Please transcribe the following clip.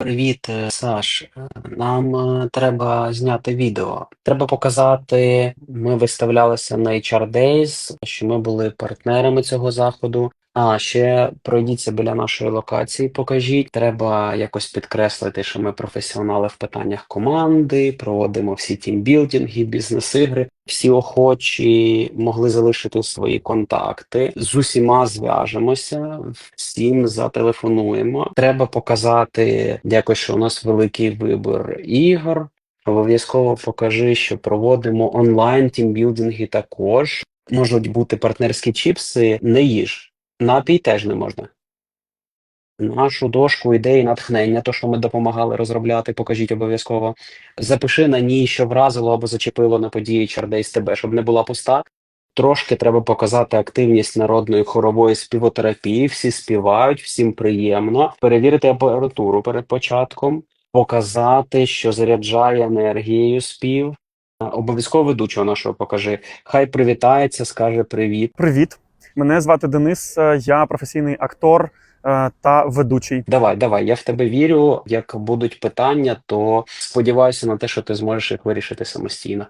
Привіт, е, Саш. Нам е, треба зняти відео. Треба показати, ми виставлялися на HR Days, що ми були партнерами цього заходу. А ще пройдіться біля нашої локації, покажіть. Треба якось підкреслити, що ми професіонали в питаннях команди, проводимо всі тімбілдинги, бізнес-ігри. Всі охочі могли залишити свої контакти. З усіма зв'яжемося, всім зателефонуємо. Треба показати якось, що у нас великий вибір ігор. Обов'язково покажи, що проводимо онлайн тімбілдинги також. Можуть бути партнерські чіпси, не їж. Напій теж не можна. Нашу дошку ідеї натхнення, то, що ми допомагали розробляти, покажіть обов'язково. Запиши на ній, що вразило або зачепило на події Чардейс тебе, щоб не була пуста. Трошки треба показати активність народної хорової співотерапії. Всі співають, всім приємно. Перевірити апаратуру перед початком, показати, що заряджає енергією спів. Обов'язково ведучого нашого покажи. Хай привітається, скаже привіт. Привіт, мене звати Денис. е, Я професійний актор е, та ведучий. Давай, давай, я в тебе вірю. Як будуть питання, то сподіваюся на те, що ти зможеш їх вирішити самостійно.